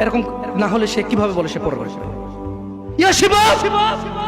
এরকম না হলে সে কীভাবে বলে সে পড়বে শিবা! শিবা শিবা